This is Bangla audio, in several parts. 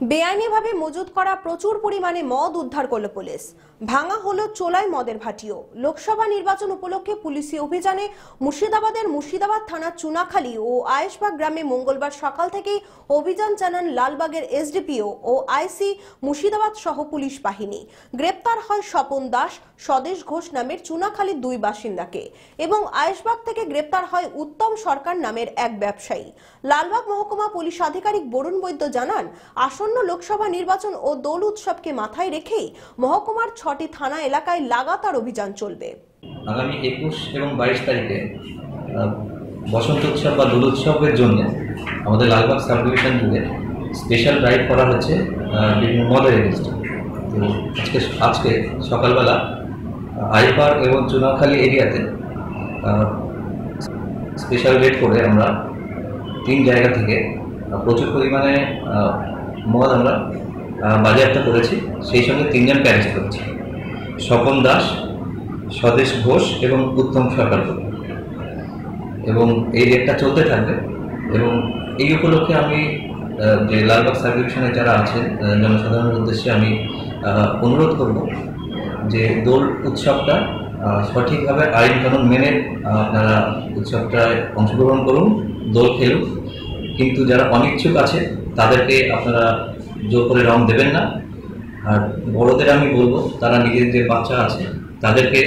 বেআইনিভাবে মজুত করা প্রচুর পরিমাণে মদ উদ্ধার করল পুলিশ। ভাঙা হলো চোলাই মদের ভাটিও। লোকসভা নির্বাচন উপলক্ষে পুলিশি অভিযানে মুর্শিদাবাদের মুর্শিদাবাদ থানার চুনাখালী ও আয়েশবাগ গ্রামে মঙ্গলবার সকাল থেকেই অভিযান চালান লালবাগের এসডিপিও ও আইসি মুর্শিদাবাদ সহ পুলিশ বাহিনী। গ্রেপ্তার হয় স্বপন দাস, স্বদেশ ঘোষ নামের চুনাখালীর দুই বাসিন্দাকে এবং আয়েশবাগ থেকে গ্রেপ্তার হয় উত্তম সরকার নামের এক ব্যবসায়ী। লালবাগ মহকুমা পুলিশ আধিকারিক বরুণ বৈদ্য জানান আসন্ন লোকসভা নির্বাচন ও দোল উৎসবকে মাথায় রেখেই মহকুমার ছটি থানা এলাকায় লাগাতার অভিযান চলবে। আগামী একুশ এবং বাইশ তারিখে বসন্ত উৎসব বা দোল উৎসবের জন্য আমাদের লালবাগ সাব ডিভিশন জুড়ে স্পেশাল ড্রাইভ করা হচ্ছে বিভিন্ন মদের এগেনস্টে। তো আজকে আজকে সকালবেলা আইপার এবং চুনাখালী এরিয়াতে স্পেশাল রেড করে আমরা তিন জায়গা থেকে প্রচুর পরিমাণে আহ, আমরা বাজেয়াপ্ত করেছি। সেই সঙ্গে তিনজন প্যারেন্টস করেছি। স্বপন দাস স্বদেশ ঘোষ এবং উত্তম সরকার এবং এই রেটটা চলতে থাকবে এবং এই উপলক্ষে আমি যে লালবাগ সাব ডিভিশনে যারা আছেন জনসাধারণের উদ্দেশ্যে আমি অনুরোধ করব যে দোল উৎসবটা সঠিকভাবে আইন কানুন মেনে আপনারা উৎসবটায় অংশগ্রহণ করুন দোল খেলুন কিন্তু যারা অনিচ্ছুক আছে তাদেরকে আপনারা জোর করে রং দেবেন না আর বড়দের আমি বলব তারা নিজের যে বাচ্চা আছে তাদেরকে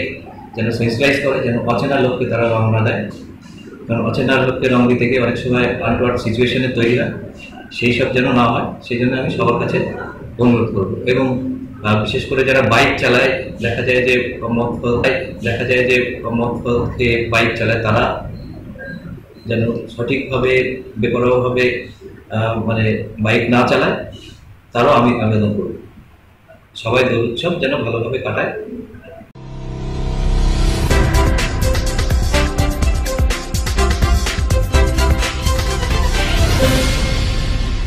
যেন সেন্সিটাইজ করে যেন অচেনা লোককে তারা রং না দেয় কারণ অচেনা লোককে রং দিতে গিয়ে অনেক সময় আনওয়ার্ড সিচুয়েশনে তৈরি হয় সেই সব যেন না হয় সেই জন্য আমি সবার কাছে অনুরোধ করব এবং বিশেষ করে যারা বাইক চালায় দেখা যায় যে দেখা যায় যে মদ খেয়ে বাইক চালায় তারা যেন সঠিকভাবে বেপরোয়াভাবে মানে বাইক না চালায়, তারও আমি আবেদন করব। সবাই দোল উৎসব যেন ভালোভাবে কাটায়।